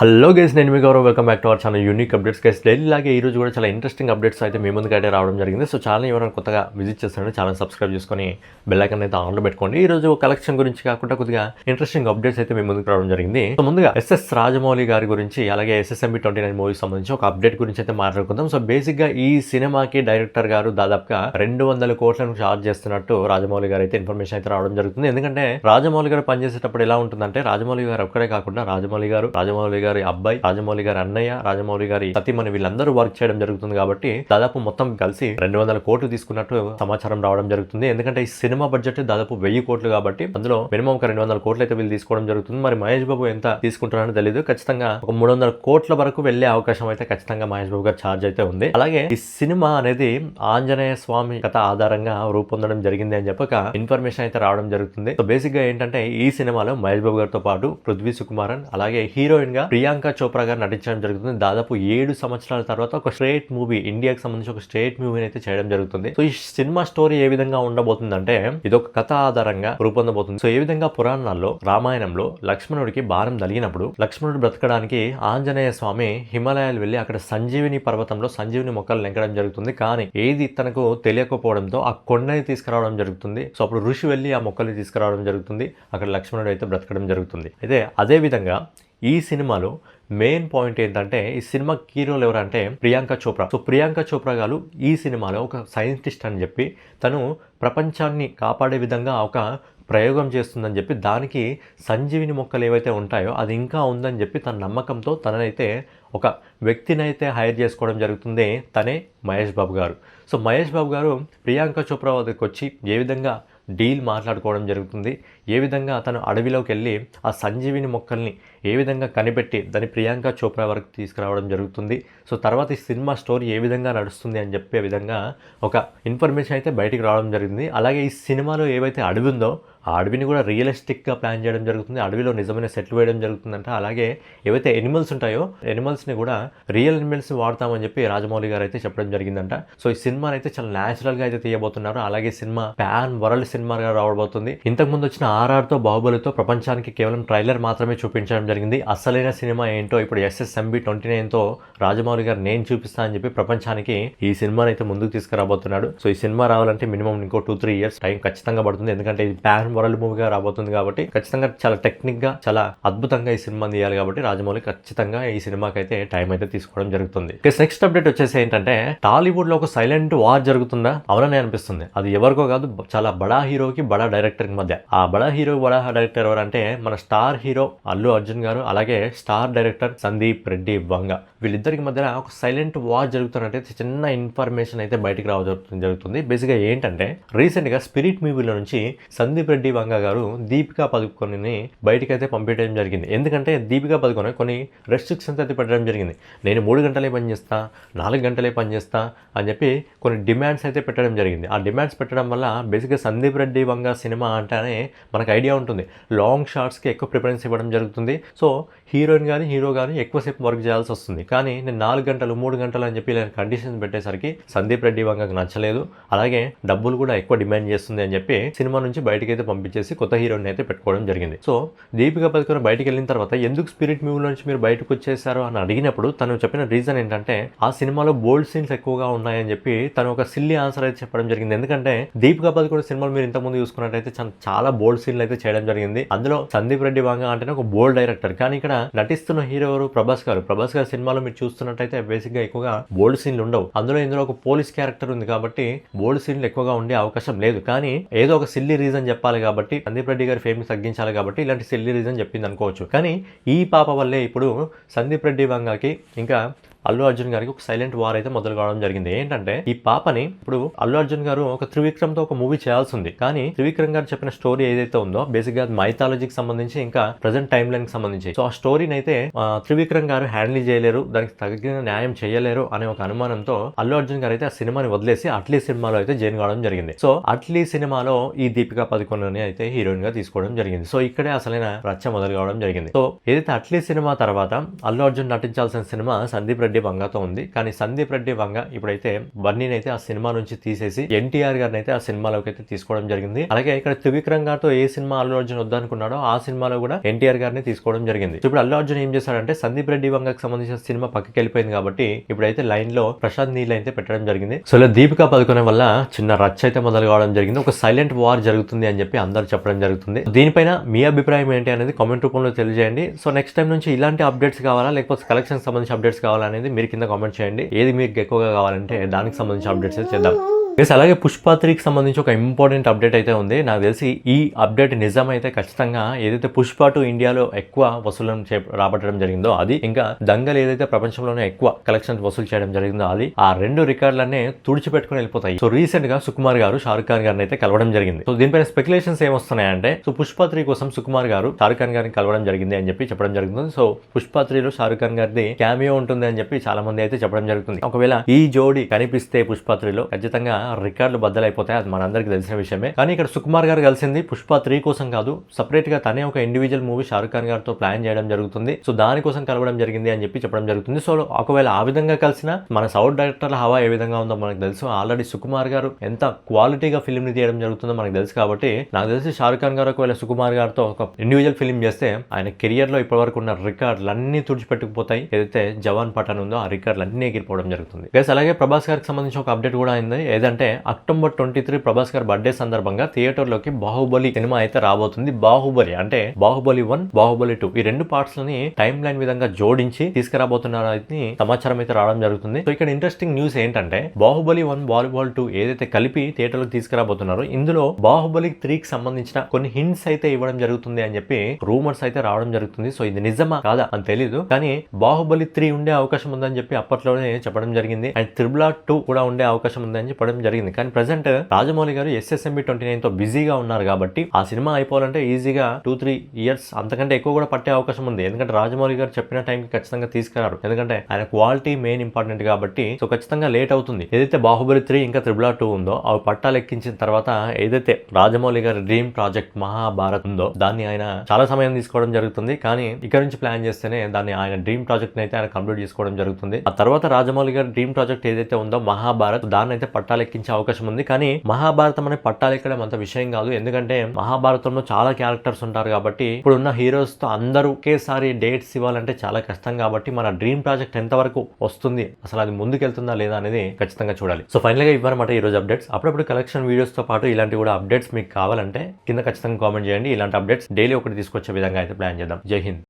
Hello guys నేను మీ Gaurav. Welcome back to our channel unique updates guys daily లాగే ఈ రోజు కూడా చాలా ఇంట్రెస్టింగ్ అప్డేట్స్ అయితే మీ ముందుకు అయితే రావడం జరిగింది. సో ఛానల్ ఎవరైనా కొత్తగా విజిట్ చేస్తారంటే ఛానల్ సబ్స్క్రైబ్ చేసుకొని బెల్లైకన్ అయితే ఆన్లో పెట్టుకోండి. ఈ రోజు కలెక్షన్ గురించి కాకుండా కొద్దిగా ఇంట్రెస్టింగ్ అప్డేట్స్ అయితే మీ ముందుకు రావడం జరిగింది. సో ముందుగా ఎస్ఎస్ రాజమౌళి గారి గురించి అలాగే ఎస్ఎస్ఎంబి ట్వంటీ నైన్ మూవీ సంబంధించి ఒక అప్డేట్ గురించి అయితే మాట్లాడుకుందాం. సో బేసిక్గా ఈ సినిమాకి డైరెక్టర్ గారు దాదాపుగా రెండు వందల కోట్లను చార్జ్ చేస్తున్నట్టు రాజమౌళి గారు అయితే ఇన్ఫర్మేషన్ అయితే రావడం జరుగుతుంది. ఎందుకంటే రాజమౌళి గారు పనిచేసేటప్పుడు ఎలా ఉంటుందంటే రాజమౌళి గారు ఒక్కడే కాకుండా రాజమౌళి గారు రాజమౌళి గారి అబ్బాయి రాజమౌళి గారి అన్నయ్య రాజమౌళి గారి సతీమణి వీళ్ళందరూ వర్క్ చేయడం జరుగుతుంది కాబట్టి దాదాపు మొత్తం కలిసి రెండు వందల కోట్లు తీసుకున్నట్టు సమాచారం రావడం జరుగుతుంది. ఎందుకంటే ఈ సినిమా బడ్జెట్ దాదాపు వెయ్యి కోట్లు కాబట్టి అందులో మినిమం ఒక రెండు వందల కోట్లు అయితే వీళ్ళు తీసుకోవడం జరుగుతుంది. మరి మహేష్ బాబు ఎంత తీసుకుంటున్నారో తెలియదు ఖచ్చితంగా ఒక మూడు వందల కోట్ల వరకు వెళ్ళే అవకాశం అయితే ఖచ్చితంగా మహేష్ బాబు గారు ఛార్జ్ అయితే ఉంది. అలాగే ఈ సినిమా అనేది ఆంజనేయ స్వామి కథ ఆధారంగా రూపొందడం జరిగింది అని చెప్పక ఇన్ఫర్మేషన్ అయితే రావడం జరుగుతుంది. సో బేసిక్గా ఏంటంటే ఈ సినిమాలో మహేష్ బాబు గారితో పాటు పృథ్వీ సుకుమారన్ అలాగే హీరోయిన్గా ప్రియాంక చోప్రా గారు నటించడం జరుగుతుంది. దాదాపు ఏడు సంవత్సరాల తర్వాత ఒక స్ట్రేట్ మూవీ ఇండియాకి సంబంధించి ఒక స్ట్రేట్ మూవీని అయితే చేయడం జరుగుతుంది. సో ఈ సినిమా స్టోరీ ఏ విధంగా ఉండబోతుందంటే ఇది ఒక కథ ఆధారంగా రూపొందబోతుంది. సో ఏ విధంగా పురాణాల్లో రామాయణంలో లక్ష్మణుడికి భారం కలిగినప్పుడు లక్ష్మణుడు బ్రతకడానికి ఆంజనేయ స్వామి హిమాలయాలు వెళ్ళి అక్కడ సంజీవిని పర్వతంలో సంజీవిని మొక్కలు లెంకడం జరుగుతుంది. కానీ ఏది తనకు తెలియకపోవడంతో ఆ కొండని తీసుకురావడం జరుగుతుంది. సో అప్పుడు ఋషి వెళ్ళి ఆ మొక్కల్ని తీసుకురావడం జరుగుతుంది. అక్కడ లక్ష్మణుడు అయితే బ్రతకడం జరుగుతుంది. అయితే అదే విధంగా ఈ సినిమాలో మెయిన్ పాయింట్ ఏంటంటే ఈ సినిమా హీరోలు ఎవరంటే ప్రియాంక చోప్రా. సో ప్రియాంక చోప్రా గారు ఈ సినిమాలో ఒక సైంటిస్ట్ అని చెప్పి తను ప్రపంచాన్ని కాపాడే విధంగా ఒక ప్రయోగం చేస్తుందని చెప్పి దానికి సంజీవిని మొక్కలు ఏవైతే ఉంటాయో అది ఇంకా ఉందని చెప్పి తన నమ్మకంతో తననైతే ఒక వ్యక్తినైతే హైర్ చేసుకోవడం జరుగుతుంది తనే మహేష్ బాబు గారు. సో మహేష్ బాబు గారు ప్రియాంక చోప్రా వద్దకు వచ్చి ఏ విధంగా డీల్ మాట్లాడుకోవడం జరుగుతుంది. ఏ విధంగా అతను అడవిలోకి వెళ్ళి ఆ సంజీవిని మొక్కల్ని ఏ విధంగా కనిపెట్టి దాని ప్రియాంక చోప్రా వరకు తీసుకురావడం జరుగుతుంది. సో తర్వాత ఈ సినిమా స్టోరీ ఏ విధంగా నడుస్తుంది అని చెప్పే విధంగా ఒక ఇన్ఫర్మేషన్ అయితే బయటికి రావడం జరిగింది. అలాగే ఈ సినిమాలో ఏవైతే అడవి ఉందో ఆ అడవిని కూడా రియలిస్టిక్గా ప్లాన్ చేయడం జరుగుతుంది. అడవిలో నిజమైన సెట్లు వేయడం జరుగుతుందంట. అలాగే ఏవైతే ఎనిమల్స్ ఉంటాయో ఎనిమల్స్ని కూడా రియల్ ఎనిమల్స్ వాడతామని చెప్పి రాజమౌళి గారు అయితే చెప్పడం జరిగిందంట. సో ఈ సినిమాని అయితే చాలా న్యాచురల్గా అయితే తీయబోతున్నారు. అలాగే సినిమా ప్యాన్ వరల్డ్ సినిమాగా రావబోతుంది. ఇంతకుముందు వచ్చిన ఆర్ఆర్తో బాహుబలితో ప్రపంచానికి కేవలం ట్రైలర్ మాత్రమే చూపించడం జరిగింది. అసలైన సినిమా ఏంటో ఇప్పుడు ఎస్ఎస్ఎంబి ట్వంటీ నైన్తో రాజమౌళి గారు నేను చూపిస్తా అని చెప్పి ప్రపంచానికి ఈ సినిమాని అయితే ముందుకు తీసుకురాబోతున్నాడు. సో ఈ సినిమా రావాలంటే మినిమం ఇంకో టూ త్రీ ఇయర్స్ టైం ఖచ్చితంగా పడుతుంది. ఎందుకంటే ఇది ప్యాన్ వరల్డ్ మూవీగా రాబోతుంది కాబట్టి ఖచ్చితంగా చాలా టెక్నిక్గా చాలా అద్భుతంగా ఈ సినిమా తీయాలి కాబట్టి రాజమౌళి ఖచ్చితంగా ఈ సినిమాకి అయితే టైం అయితే తీసుకోవడం జరుగుతుంది. నెక్స్ట్ అప్డేట్ వచ్చేసి ఏంటంటే టాలీవుడ్లో ఒక సైలెంట్ వార్ జరుగుతుందా? అవునని అనిపిస్తుంది. అది ఎవరికో కాదు చాలా బడా హీరోకి బడా డైరెక్టర్కి మధ్య. ఆ బడా హీరో బడా డైరెక్టర్ ఎవరంటే మన స్టార్ హీరో అల్లు అర్జున్ గారు అలాగే స్టార్ డైరెక్టర్ సందీప్ రెడ్డి వంగ. వీళ్ళిద్దరికి మధ్య ఒక సైలెంట్ వార్ జరుగుతున్నట్టే చిన్న ఇన్ఫర్మేషన్ అయితే బయటికి రావడం జరుగుతుంది. బేసిక్గా ఏంటంటే రీసెంట్గా స్పిరిట్ మూవీలో నుంచి సందీప్ రెడ్డి రెడ్డి వంగ గారు దీపికా పదుకొని బయటకైతే అయితే పంపించడం జరిగింది. ఎందుకంటే దీపికా పదుకొని కొన్ని రెస్ట్రిక్షన్స్ అయితే పెట్టడం జరిగింది. నేను మూడు గంటలే పనిచేస్తా నాలుగు గంటలే పనిచేస్తా అని చెప్పి కొన్ని డిమాండ్స్ అయితే పెట్టడం జరిగింది. ఆ డిమాండ్స్ పెట్టడం వల్ల బేసిక్గా సందీప్ రెడ్డి వంగ సినిమా అంటేనే మనకు ఐడియా ఉంటుంది. లాంగ్ షార్ట్స్కి ఎక్కువ ప్రిఫరెన్స్ ఇవ్వడం జరుగుతుంది. సో హీరోయిన్ కానీ హీరో కానీ ఎక్కువసేపు వర్క్ చేయాల్సి వస్తుంది. కానీ నేను నాలుగు గంటలు మూడు గంటలు అని చెప్పి ఇలా కండిషన్స్ పెట్టేసరికి సందీప్ రెడ్డి వంగకు నచ్చలేదు. అలాగే డబ్బులు కూడా ఎక్కువ డిమాండ్ చేస్తుంది అని చెప్పి సినిమా నుంచి బయటకి అయితే పంపించేసి కొత్త హీరోని అయితే పెట్టుకోవడం జరిగింది. సో దీపిక పదుకొని బయటికి వెళ్ళిన తర్వాత ఎందుకు స్పిరిట్ మూవీ నుంచి మీరు బయటకు వచ్చేసారు అని అడిగినప్పుడు తను చెప్పిన రీజన్ ఏంటంటే ఆ సినిమాలో బోల్డ్ సీన్స్ ఎక్కువగా ఉన్నాయని చెప్పి తను ఒక సిల్లీ ఆన్సర్ అయితే చెప్పడం జరిగింది. ఎందుకంటే దీపిక పదుకొని సినిమాలు మీరు ఇంతకుముందు చూసుకున్నట్టయితే చాలా బోల్డ్ సీన్లు అయితే చేయడం జరిగింది. అందులో సందీప్ రెడ్డి వంగ అంటేనే ఒక బోల్డ్ డైరెక్టర్. కానీ ఇక్కడ నటిస్తున్న హీరో ఎవరు? ప్రభాస్ గారు. ప్రభాస్ గారి సినిమాలో మీరు చూస్తున్నట్టయితే బేసిక్గా ఎక్కువగా బోల్డ్ సీన్లు ఉండవు. అందులో ఇందులో ఒక పోలీస్ క్యారెక్టర్ ఉంది కాబట్టి బోల్డ్ సీన్లు ఎక్కువగా ఉండే అవకాశం లేదు. కానీ ఏదో ఒక సిల్లీ రీజన్ చెప్పాలి కాబట్టి సందీప్ రెడ్డి గారి ఫేమ్ తగ్గించాలి కాబట్టి ఇలాంటి సిల్లీ రీజన్ చెప్పింది అనుకోవచ్చు కానీ ఈ పాప వల్లే ఇప్పుడు సందీప్ రెడ్డి వంగకి ఇంకా అల్లు అర్జున్ గారికి ఒక సైలెంట్ వార్ అయితే మొదలు కావడం జరిగింది. ఏంటంటే ఈ పాపని ఇప్పుడు అల్లు అర్జున్ గారు ఒక త్రివిక్రమ్తో ఒక మూవీ చేయాల్సి ఉంది కానీ త్రివిక్రమ్ గారు చెప్పిన స్టోరీ ఏదైతే ఉందో బేసిక్గా మైథాలజీకి సంబంధించి ఇంకా ప్రజెంట్ టైం లైన్కి సంబంధించి. సో ఆ స్టోరీని అయితే త్రివిక్రమ్ గారు హ్యాండిల్ చేయలేరు దానికి తగిన న్యాయం చేయలేరు అనే ఒక అనుమానంతో అల్లు అర్జున్ గారు అయితే ఆ సినిమాని వదిలేసి అట్లీ సినిమాలో అయితే జాయిన్ కావడం జరిగింది. సో అట్లీ సినిమాలో ఈ దీపికా పదకొండుని అయితే హీరోయిన్గా తీసుకోవడం జరిగింది. సో ఇక్కడే అసలైన రచ్చ మొదలు కావడం జరిగింది. సో ఏదైతే అట్లీ సినిమా తర్వాత అల్లు అర్జున్ నటించాల్సిన సినిమా సందీప్ రెడ్డి రెడ్డి వంగతో ఉంది. కానీ సందీప్ రెడ్డి వంగ ఇప్పుడైతే బన్నీని అయితే ఆ సినిమా నుంచి తీసేసి ఎన్టీఆర్ గారిని అయితే ఆ సినిమాలోకి అయితే తీసుకోవడం జరిగింది. అలాగే ఇక్కడ త్రివిక్రమ్ గారితో ఏ సినిమా అల్లు అర్జున్ వద్దనుకున్నాడో ఆ సినిమాలో కూడా ఎన్టీఆర్ గారిని తీసుకోవడం జరిగింది. ఇప్పుడు అల్లు అర్జున్ ఏం చేశాడంటే సందీప్ రెడ్డి వంగకు సంబంధించిన సినిమా పక్కకి వెళ్ళిపోయింది కాబట్టి ఇప్పుడైతే లైన్లో ప్రశాంత్ నీళ్ళు అయితే పెట్టడం జరిగింది. సో ఇలా దీపికా పదుకునే వల్ల చిన్న రచ్చ అయితే మొదలు కావడం జరిగింది. ఒక సైలెంట్ వార్ జరుగుతుంది అని చెప్పి అందరు చెప్పడం జరుగుతుంది. దీనిపైన మీ అభిప్రాయం ఏంటి అనేది కామెంట్ రూపంలో తెలియజేయండి. సో నెక్స్ట్ టైం నుంచి ఇలాంటి అప్డేట్స్ కావాలా? లేకపోతే కలెక్షన్ సంబంధించిన అప్డేట్స్ కావాలా అనేది మీరు కింద కామెంట్ చేయండి. ఏది మీకు ఎక్కువగా కావాలంటే దానికి సంబంధించిన అప్డేట్స్ అయితే చేద్దాం. ఎస్ అలాగే పుష్ప త్రీకి సంబంధించి ఒక ఇంపార్టెంట్ అప్డేట్ అయితే ఉంది. నాకు తెలిసి ఈ అప్డేట్ నిజమైతే ఖచ్చితంగా ఏదైతే పుష్ప టు ఇండియాలో ఎక్కువ వసూలను చే రాబట్టడం జరిగిందో అది ఇంకా దంగల్ ఏదైతే ప్రపంచంలోనే ఎక్కువ కలెక్షన్స్ వసూలు చేయడం జరిగిందో అది ఆ రెండు రికార్డులనే తుడిచిపెట్టుకుని వెళ్ళిపోతాయి. సో రీసెంట్గా సుకుమార్ గారు షారుఖ్ ఖాన్ గారిని అయితే కలవడం జరిగింది. సో దీనిపైన స్పెక్యులేషన్స్ ఏమొస్తున్నాయంటే సో పుష్ప త్రీ కోసం సుకుమార్ గారు షారుఖ్ ఖాన్ గారిని కలవడం జరిగింది అని చెప్పి చెప్పడం జరుగుతుంది. సో పుష్ప త్రీలో షారుఖ్ ఖాన్ గారిది క్యామియో ఉంటుంది అని చెప్పి చాలా మంది అయితే చెప్పడం జరుగుతుంది. ఒకవేళ ఈ జోడి కనిపిస్తే పుష్ప త్రీలో ఖచ్చితంగా రికార్డులు బద్దలైపోతాయి అది మనందరికీ తెలిసిన విషయమే. కానీ ఇక్కడ సుకుమార్ గారు కలిసింది పుష్ప త్రీ కోసం కాదు సపరేట్గా తనే ఒక ఇండివిజువల్ మూవీ షారుఖ్ ఖాన్ గారితో ప్లాన్ చేయడం జరుగుతుంది. సో దానికోసం కలవడం జరిగింది అని చెప్పి చెప్పడం జరుగుతుంది. సో ఒకవేళ ఆ విధంగా కలిసిన మన సౌత్ డైరెక్టర్ల హవా ఏ విధంగా ఉందో మనకు తెలుసు. ఆల్రెడీ సుకుమార్ గారు ఎంత క్వాలిటీగా ఫిల్మ్ని తీయడం జరుగుతుందో మనకు తెలుసు కాబట్టి నాకు తెలిసి షారుఖ్ ఖాన్ గారు ఒకవేళ సుకుమార్ గారితో ఒక ఇండివిజువల్ ఫిల్మ్ చేస్తే ఆయన కెరియర్లో ఇప్పటివరకు ఉన్న రికార్డులు అన్ని తుడిచిపెట్టుకుపోతాయి. ఏదైతే జవాన్ పఠాన్ ఉందో ఆ రికార్డులు అన్ని ఎగిరిపోవడం జరుగుతుంది. గైస్ అలాగే ప్రభాస్ గారికి సంబంధించి ఒక అప్డేట్ కూడా అయింది. ఏదంటే అక్టోబర్ ట్వంటీ త్రీ ప్రభాస్ గారి బర్త్డే సందర్భంగా థియేటర్లోకి బాహుబలి సినిమా అయితే రాబోతుంది. బాహుబలి అంటే బాహుబలి వన్ బాహుబలి టూ. ఈ రెండు పార్ట్స్ లని టైం లైన్ విధంగా జోడించి తీసుకురాబోతున్నారు అని సమాచారం అయితే రావడం జరుగుతుంది. సో ఇక్కడ ఇంట్రెస్టింగ్ న్యూస్ ఏంటంటే బాహుబలి వన్ బాహుబలి టూ ఏదైతే కలిపి థియేటర్లకు తీసుకురాబోతున్నారో ఇందులో బాహుబలి త్రీకి సంబంధించిన కొన్ని హింట్స్ అయితే ఇవ్వడం జరుగుతుంది అని చెప్పి రూమర్స్ అయితే రావడం జరుగుతుంది. సో ఇది నిజమా కాదా అని తెలియదు కానీ బాహుబలి త్రీ ఉండే అవకాశం ఉందని చెప్పి అప్పట్లోనే చెప్పడం జరిగింది. అండ్ త్రిబుల్ టూ కూడా ఉండే అవకాశం ఉందని చెప్పడం జరిగింది. కానీ ప్రజెంట్ రాజమౌళి గారు ఎస్ఎస్ఎంబి ట్వంటీ నైన్తో బిజీగా ఉన్నారు కాబట్టి ఆ సినిమా అయిపోవాలంటే ఈజీగా టూ త్రీ ఇయర్స్ అంతకంటే ఎక్కువ కూడా పట్టే అవకాశం ఉంది. ఎందుకంటే రాజమౌళి గారు చెప్పిన టైంకి ఖచ్చితంగా తీసుకురారు. ఎందుకంటే ఆయన క్వాలిటీ మెయిన్ ఇంపార్టెంట్ కాబట్టి సో ఖచ్చితంగా లేట్ అవుతుంది. ఏదైతే బాహుబలి త్రీ ఇంకా త్రిబుల్ టూ ఉందో అవి పట్టాలు ఎక్కించిన తర్వాత ఏదైతే రాజమౌళి గారి డ్రీమ్ ప్రాజెక్ట్ మహాభారత్ ఉందో దాన్ని ఆయన చాలా సమయం తీసుకోవడం జరుగుతుంది. కానీ ఇక్కడ నుంచి ప్లాన్ చేస్తేనే దాన్ని ఆయన డ్రీమ్ ప్రాజెక్ట్ అయితే ఆయన కంప్లీట్ చేసుకోవడం జరుగుతుంది. ఆ తర్వాత రాజమౌళి గారి డ్రీమ్ ప్రాజెక్ట్ ఏదైతే ఉందో మహాభారత్ దాన్ని అయితే పట్టాలు ఎక్కించే అవకాశం ఉంది. కానీ మహాభారతం అనే పట్టాలు ఇక్కడ అంత విషయం కాదు. ఎందుకంటే మహాభారతంలో చాలా క్యారెక్టర్స్ ఉంటారు కాబట్టి ఇప్పుడు ఉన్న హీరోస్తో అందరూ ఒకేసారి డేట్స్ ఇవ్వాలంటే చాలా కష్టం కాబట్టి మన డ్రీమ్ ప్రాజెక్ట్ ఎంత వరకు వస్తుంది అసలు అది ముందుకెళ్తుందా లేదా అనేది ఖచ్చితంగా చూడాలి. సో ఫైనల్గా ఇవ్వనమాట ఈ రోజు అప్డేట్స్ అప్పుడప్పుడు కలెక్షన్ వీడియోస్తో పాటు ఇలాంటి కూడా అప్డేట్స్ మీకు కావాలంటే కింద ఖచ్చితంగా కామెంట్ చేయండి. ఇలాంటి అప్డేట్స్ డైలీ ఒకటి తీసుకొచ్చే విధంగా అయితే ప్లాన్ చేద్దాం. జై హింద్.